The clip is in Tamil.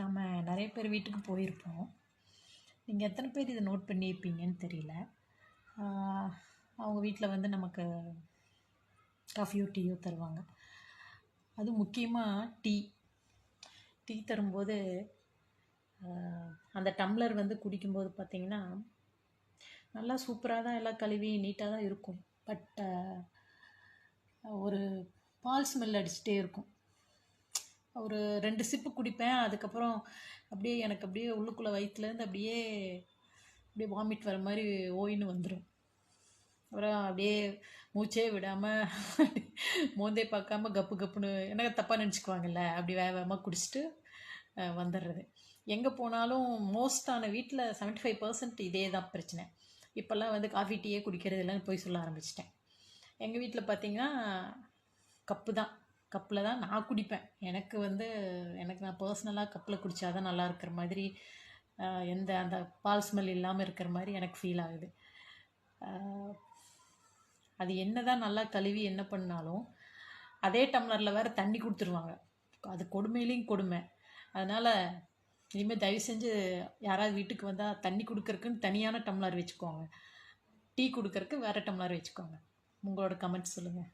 நம்ம நிறைய பேர் வீட்டுக்கு போயிருப்போம். நீங்கள் எத்தனை பேர் இதை நோட் பண்ணியிருப்பீங்கன்னு தெரியல. அவங்க வீட்டில் வந்து நமக்கு காஃபியோ டீயோ தருவாங்க. அது முக்கியமாக டீ டீ தரும்போது அந்த டம்ளர் வந்து குடிக்கும்போது பார்த்திங்கன்னா நல்லா சூப்பராக தான் எல்லாம் கழுவி நீட்டாக தான் இருக்கும். பட் ஒரு பால் ஸ்மெல் அடிச்சுட்டே இருக்கும். ஒரு ரெண்டு சிப்பு குடிப்பேன். அதுக்கப்புறம் அப்படியே எனக்கு அப்படியே உள்ளுக்குள்ளே வயிற்றுலேருந்து அப்படியே அப்படியே வாமிட் வர மாதிரி ஓயின்னு வந்துடும் அப்புறம் அப்படியே மூச்சே விடாமல் மோந்தே பார்க்காம கப்பு கப்புன்னு எனக்கு தப்பாக நினச்சிக்குவாங்கல்ல? அப்படி வேக வேகமாக குடிச்சிட்டு வந்துடுறது எங்கே போனாலும் மோஸ்டான வீட்டில் 75% ஃபைவ் பர்சன்ட் இதே தான் பிரச்சனை. இப்போல்லாம் வந்து காஃபி டீயே குடிக்கிறது இல்லைன்னு போய் சொல்ல ஆரம்பிச்சிட்டேன். எங்கள் வீட்டில் பார்த்தீங்கன்னா கப்பு தான் கப்பில் தான் நான் குடிப்பேன். எனக்கு வந்து எனக்கு நான் பர்சனலாக கப்பில் குடித்தாதான் நல்லா இருக்கிற மாதிரி எந்த அந்த பால் ஸ்மெல் இல்லாமல் இருக்கிற மாதிரி எனக்கு ஃபீல் ஆகுது. அது என்ன தான் நல்லா கழுவி என்ன பண்ணாலும் அதே டம்ளரில் வேறு தண்ணி கொடுத்துருவாங்க. அது கொடுமையிலையும் கொடுமை. அதனால் இனிமேல் தயவு செஞ்சு யாராவது வீட்டுக்கு வந்தால் தண்ணி கொடுக்கறக்குன்னு தனியான டம்ளர் வச்சுக்கோங்க. டீ கொடுக்கறக்கு வேறு டம்ளர் வச்சுக்கோங்க. உங்களோட கமெண்ட்ஸ் சொல்லுங்கள்